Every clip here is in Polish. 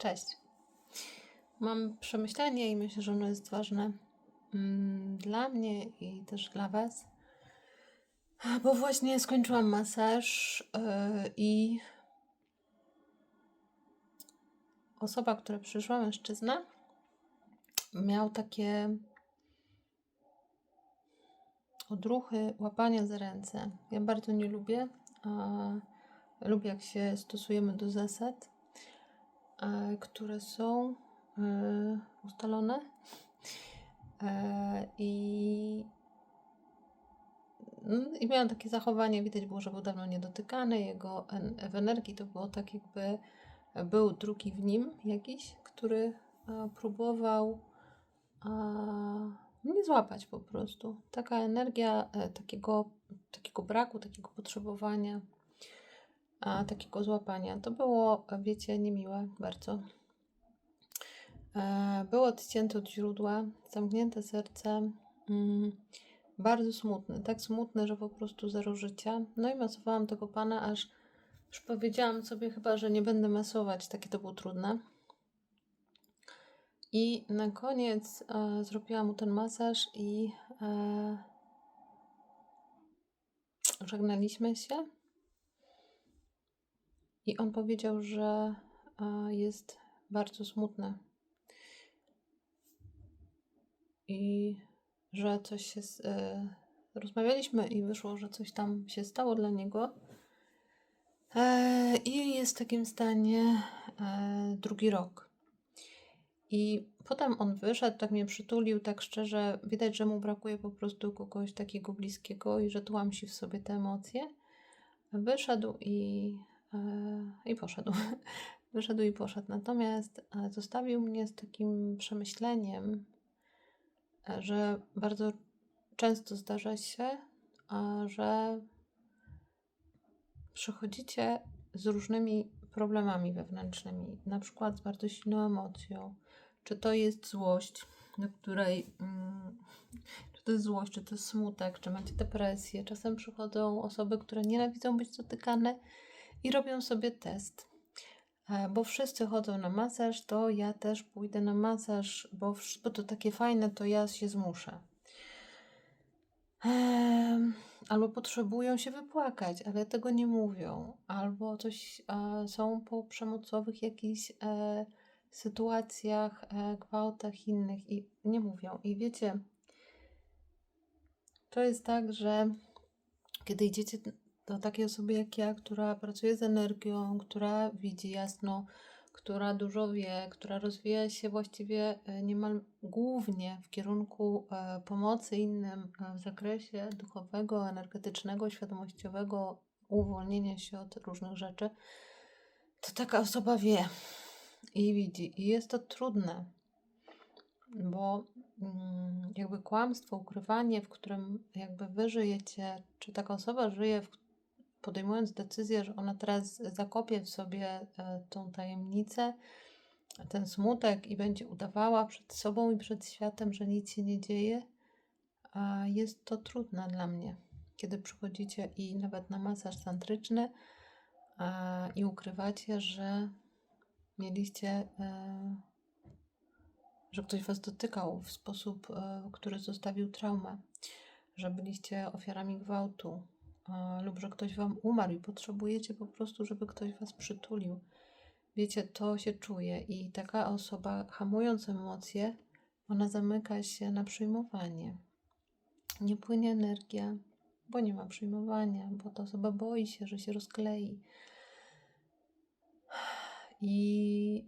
Cześć. Mam przemyślenie i myślę, że ono jest ważne mm, dla mnie i też dla Was, bo właśnie skończyłam masaż yy, i osoba, która przyszła, mężczyzna, miał takie odruchy łapania za ręce. Ja bardzo nie lubię. A lubię, jak się stosujemy do zasad, które są e, ustalone. E, I, no, I miałam takie zachowanie, widać było, że był dawno niedotykany. Jego w energii to było tak, jakby był drugi w nim jakiś, który e, próbował e, mnie złapać po prostu. Taka energia e, takiego, takiego braku, takiego potrzebowania, a, takiego złapania. To było, wiecie, niemiłe bardzo. E, Było odcięte od źródła, zamknięte serce, mm, bardzo smutne, tak smutne, że po prostu zero życia. No i masowałam tego pana, aż już powiedziałam sobie chyba, że nie będę masować, takie to było trudne. I na koniec e, zrobiłam mu ten masaż i e, żegnaliśmy się. I on powiedział, że e, jest bardzo smutny i że coś się. s- E, rozmawialiśmy i wyszło, że coś tam się stało dla niego. E, I jest w takim stanie drugi rok. I potem on wyszedł, tak mnie przytulił, tak szczerze, widać, że mu brakuje po prostu kogoś takiego bliskiego i że tłamsi w sobie te emocje. Wyszedł i, i poszedł. Wyszedł i poszedł. Natomiast e, zostawił mnie z takim przemyśleniem, e, że bardzo często zdarza się, że przychodzicie z różnymi problemami wewnętrznymi, na przykład z bardzo silną emocją. Czy to jest złość, do której. Mm, czy to jest złość, czy to jest smutek, czy macie depresję. Czasem przychodzą osoby, które nienawidzą być dotykane i robią sobie test. E, Bo wszyscy chodzą na masaż, to ja też pójdę na masaż, bo, bo to takie fajne, to ja się zmuszę. Albo potrzebują się wypłakać, ale tego nie mówią. Albo coś e, są po przemocowych jakichś e, sytuacjach, e, gwałtach innych i nie mówią. I wiecie, to jest tak, że kiedy idziecie do takiej osoby jak ja, która pracuje z energią, która widzi jasno, która dużo wie, która rozwija się właściwie e, niemal głównie w kierunku e, pomocy innym e, w zakresie duchowego, energetycznego, świadomościowego, uwolnienia się od różnych rzeczy, to taka osoba wie i widzi. I jest to trudne, bo mm, jakby kłamstwo, ukrywanie, w którym jakby wy żyjecie, czy taka osoba żyje, w, podejmując decyzję, że ona teraz zakopie w sobie e, tą tajemnicę, ten smutek i będzie udawała przed sobą i przed światem, że nic się nie dzieje, a jest to trudne dla mnie, kiedy przychodzicie i nawet na masaż tantryczny a, i ukrywacie, że mieliście, e, że ktoś was dotykał w sposób, e, który zostawił traumę, że byliście ofiarami gwałtu lub że ktoś wam umarł i potrzebujecie po prostu, żeby ktoś was przytulił. Wiecie, to się czuje i taka osoba, hamując emocje, ona zamyka się na przyjmowanie. Nie płynie energia, bo nie ma przyjmowania, bo ta osoba boi się, że się rozklei. I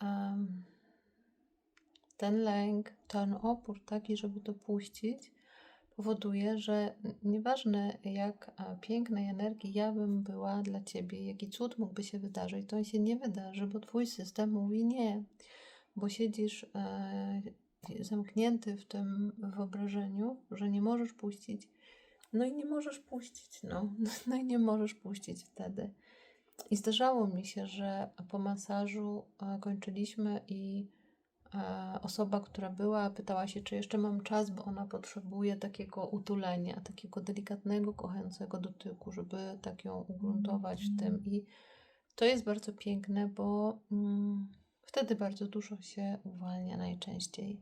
em, ten lęk, ten opór taki, żeby to puścić, powoduje, że nieważne jak pięknej energii ja bym była dla ciebie, jaki cud mógłby się wydarzyć, to on się nie wydarzy, bo twój system mówi nie, bo siedzisz e, zamknięty w tym wyobrażeniu, że nie możesz puścić. No i nie możesz puścić, no. No i nie możesz puścić wtedy. I zdarzało mi się, że po masażu kończyliśmy i osoba, która była, pytała się, czy jeszcze mam czas, bo ona potrzebuje takiego utulenia, takiego delikatnego, kochającego dotyku, żeby tak ją ugruntować w tym. I to jest bardzo piękne, bo mm, Wtedy bardzo dużo się uwalnia najczęściej.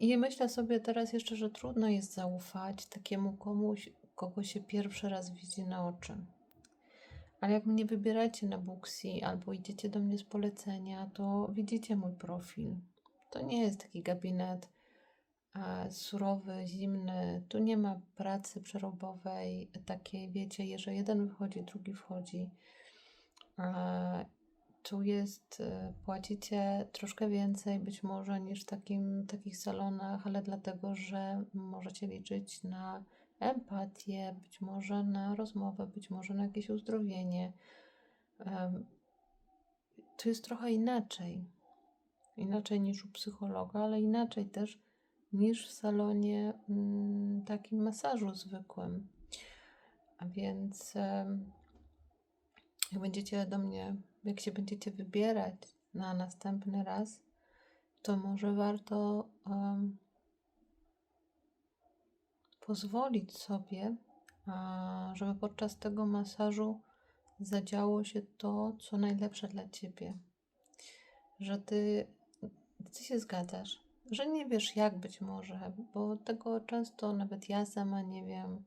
I myślę sobie teraz jeszcze, że trudno jest zaufać takiemu komuś, kogo się pierwszy raz widzi na oczy. Ale jak mnie wybieracie na Booksy albo idziecie do mnie z polecenia, to widzicie mój profil. To nie jest taki gabinet e, surowy, zimny. Tu nie ma pracy przerobowej, takiej, wiecie, że jeden wychodzi, drugi wchodzi. E, tu jest, e, płacicie troszkę więcej być może niż w takim, takich salonach, ale dlatego, że możecie liczyć na empatię, być może na rozmowę, być może na jakieś uzdrowienie. To jest trochę inaczej. Inaczej niż u psychologa, ale inaczej też niż w salonie mm, takim masażu zwykłym. A więc jak będziecie do mnie, jak się będziecie wybierać na następny raz, to może warto em, pozwolić sobie, żeby podczas tego masażu zadziało się to, co najlepsze dla ciebie. Że ty, ty się zgadzasz, że nie wiesz jak być może, bo tego często nawet ja sama nie wiem,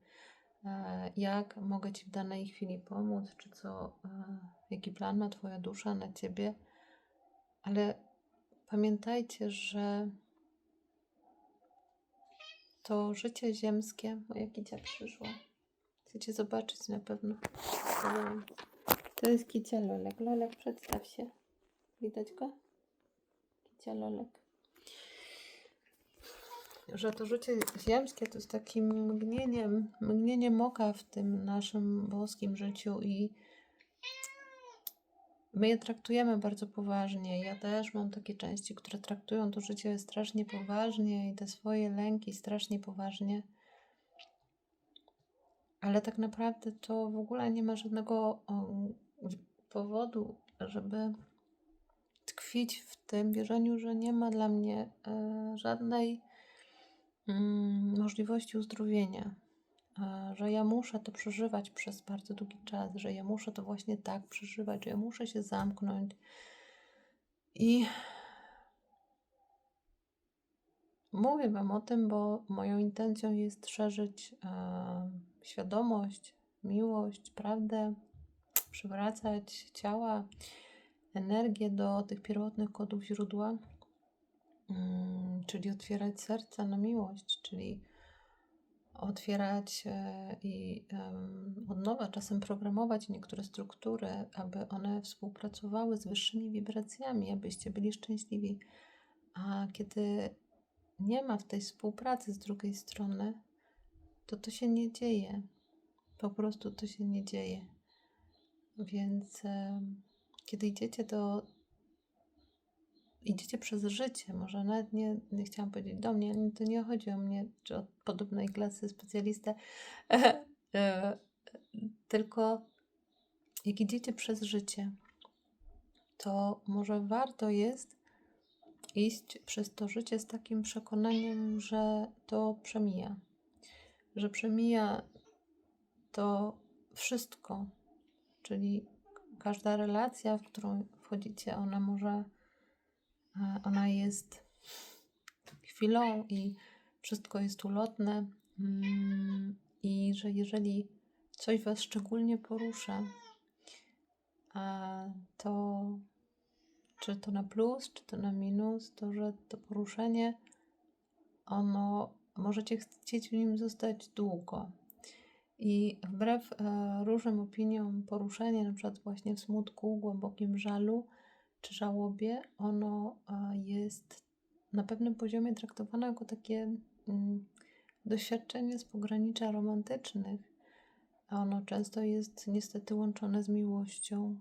e, jak mogę ci w danej chwili pomóc, czy co, e, jaki plan ma twoja dusza na ciebie, ale pamiętajcie, że to życie ziemskie. Moja kicia przyszła. Chcecie zobaczyć na pewno. To jest kicia Lolek. Lolek, przedstaw się. Widać go? Kicia Lolek. Że to życie ziemskie to jest takim mgnieniem, mgnieniem oka w tym naszym boskim życiu i my je traktujemy bardzo poważnie. Ja też mam takie części, które traktują to życie strasznie poważnie i te swoje lęki strasznie poważnie. Ale tak naprawdę to w ogóle nie ma żadnego powodu, żeby tkwić w tym wierzeniu, że nie ma dla mnie e, żadnej mm, możliwości uzdrowienia. Że ja muszę to przeżywać przez bardzo długi czas, że ja muszę to właśnie tak przeżywać, że ja muszę się zamknąć. I mówię Wam o tym, bo moją intencją jest szerzyć e, świadomość, miłość, prawdę, przywracać ciała, energię do tych pierwotnych kodów źródła, mm, czyli otwierać serca na miłość, czyli otwierać e, i od nowa czasem programować niektóre struktury, aby one współpracowały z wyższymi wibracjami, abyście byli szczęśliwi. A kiedy nie ma w tej współpracy z drugiej strony, to to się nie dzieje. Po prostu to się nie dzieje. Więc kiedy idziecie do idziecie przez życie, może nawet nie, nie chciałam powiedzieć do mnie, to nie chodzi o mnie, czy o podobnej klasy specjalistę, e, tylko jak idziecie przez życie, to może warto jest iść przez to życie z takim przekonaniem, że to przemija, że przemija to wszystko, czyli każda relacja, w którą wchodzicie, ona może E, Ona jest chwilą i wszystko jest ulotne. Mm, I że jeżeli coś Was szczególnie porusza, to czy to na plus, czy to na minus, to że to poruszenie, ono możecie chcieć w nim zostać długo. I wbrew e, różnym opiniom, poruszenie, na przykład właśnie w smutku, głębokim żalu, czy żałobie, ono jest na pewnym poziomie traktowane jako takie mm, doświadczenie z pogranicza romantycznych, a ono często jest niestety łączone z miłością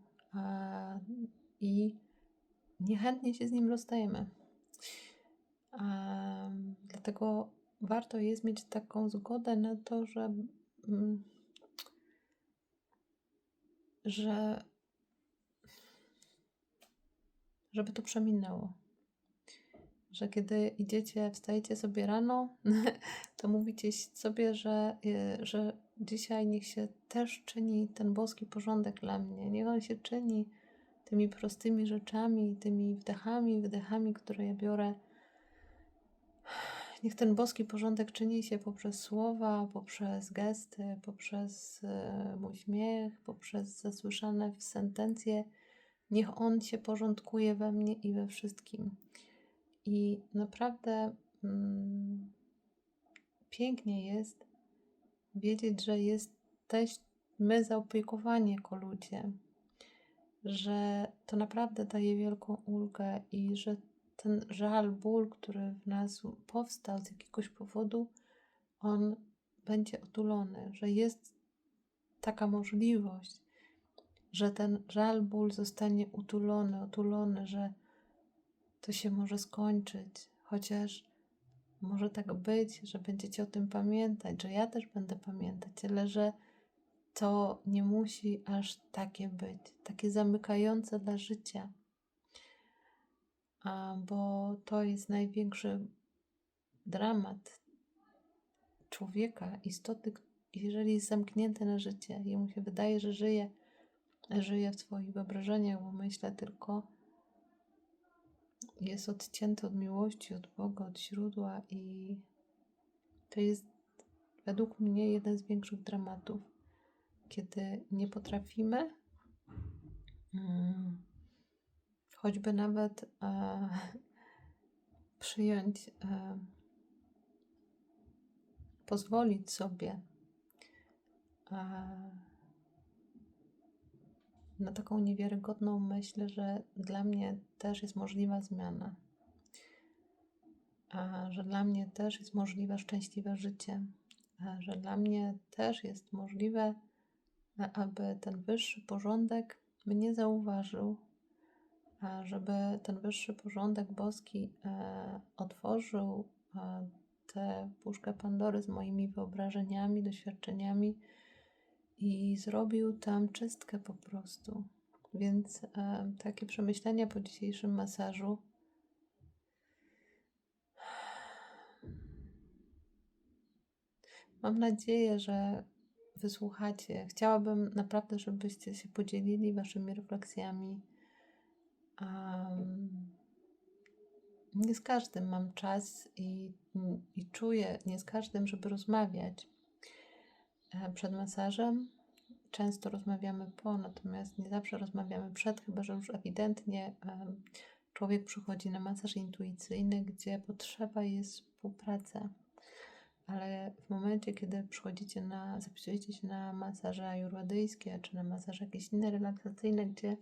i niechętnie się z nim rozstajemy. A, dlatego warto jest mieć taką zgodę na to, że, mm, że żeby to przeminęło. Że kiedy idziecie, wstajecie sobie rano, to mówicie sobie, że, y, że dzisiaj niech się też czyni ten boski porządek dla mnie. Niech on się czyni tymi prostymi rzeczami, tymi wdechami, wydechami, które ja biorę. Niech ten boski porządek czyni się poprzez słowa, poprzez gesty, poprzez e, mój śmiech, poprzez zasłyszane sentencje. Niech on się porządkuje we mnie i we wszystkim. I naprawdę mm, pięknie jest wiedzieć, że jesteśmy zaopiekowani jako ludzie, że to naprawdę daje wielką ulgę i że ten żal, ból, który w nas powstał z jakiegoś powodu, on będzie otulony, że jest taka możliwość, że ten żal, ból zostanie utulony, otulony, że to się może skończyć, chociaż może tak być, że będziecie o tym pamiętać, że ja też będę pamiętać, ale że to nie musi aż takie być, takie zamykające dla życia, a, bo to jest największy dramat człowieka, istoty, jeżeli jest zamknięty na życie. Jemu się wydaje, że żyje, żyje w swoich wyobrażeniach, bo myślę tylko, jest odcięty od miłości, od Boga, od źródła i to jest według mnie jeden z większych dramatów, kiedy nie potrafimy hmm, choćby nawet e, przyjąć, e, pozwolić sobie e, na taką niewiarygodną myśl, że dla mnie też jest możliwa zmiana, a że dla mnie też jest możliwe szczęśliwe życie, a że dla mnie też jest możliwe, aby ten wyższy porządek mnie zauważył, a żeby ten wyższy porządek boski e, otworzył e, tę puszkę Pandory z moimi wyobrażeniami, doświadczeniami i zrobił tam czystkę po prostu. Więc e, takie przemyślenia po dzisiejszym masażu. Mam nadzieję, że wysłuchacie. Chciałabym naprawdę, żebyście się podzielili waszymi refleksjami. Um, nie z każdym mam czas i, i czuję, nie z każdym, żeby rozmawiać. E, przed masażem. Często rozmawiamy po, natomiast nie zawsze rozmawiamy przed, chyba że już ewidentnie człowiek przychodzi na masaż intuicyjny, gdzie potrzeba jest współpraca. Ale w momencie, kiedy przychodzicie na, zapisujecie się na masaże ajurwadyjskie, czy na masaże jakieś inne relaksacyjne, gdzie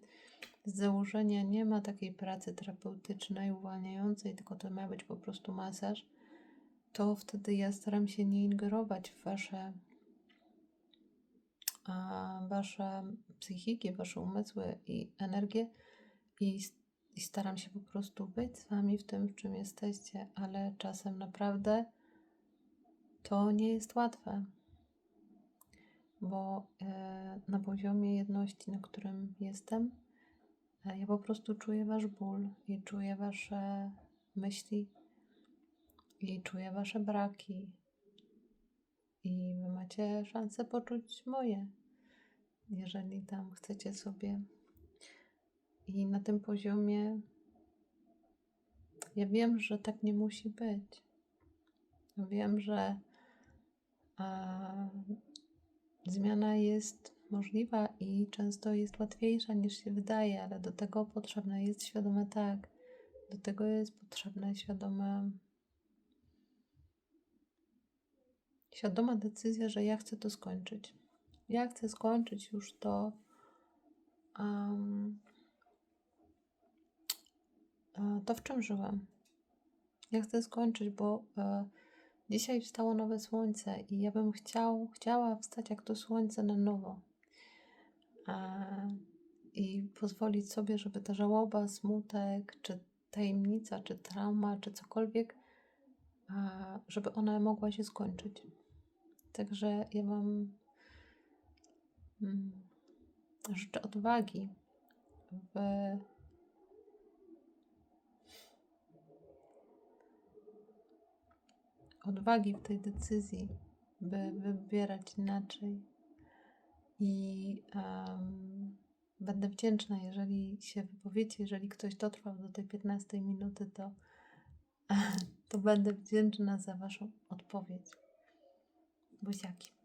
z założenia nie ma takiej pracy terapeutycznej, uwalniającej, tylko to ma być po prostu masaż, to wtedy ja staram się nie ingerować w wasze wasze psychiki, wasze umysły i energię i, i staram się po prostu być z wami w tym, w czym jesteście, ale czasem naprawdę to nie jest łatwe, bo e, na poziomie jedności, na którym jestem, e, ja po prostu czuję wasz ból i czuję wasze myśli i czuję wasze braki i wy macie szansę poczuć moje, jeżeli tam chcecie sobie. I na tym poziomie ja wiem, że tak nie musi być. Wiem, że a, zmiana jest możliwa i często jest łatwiejsza niż się wydaje, ale do tego potrzebne jest świadome tak. Do tego jest potrzebne świadome świadoma decyzja, że ja chcę to skończyć. Ja chcę skończyć już to. Um, to, w czym żyłam. Ja chcę skończyć, bo e, dzisiaj wstało nowe słońce i ja bym chciał, chciała wstać jak to słońce na nowo. E, I pozwolić sobie, żeby ta żałoba, smutek, czy tajemnica, czy trauma, czy cokolwiek, e, żeby ona mogła się skończyć. Także ja mam hmm, życzę odwagi w odwagi w tej decyzji, by wybierać inaczej i um, Będę wdzięczna, jeżeli się wypowiecie, jeżeli ktoś dotrwał do tej 15 minuty, to, to będę wdzięczna za Waszą odpowiedź. босяки.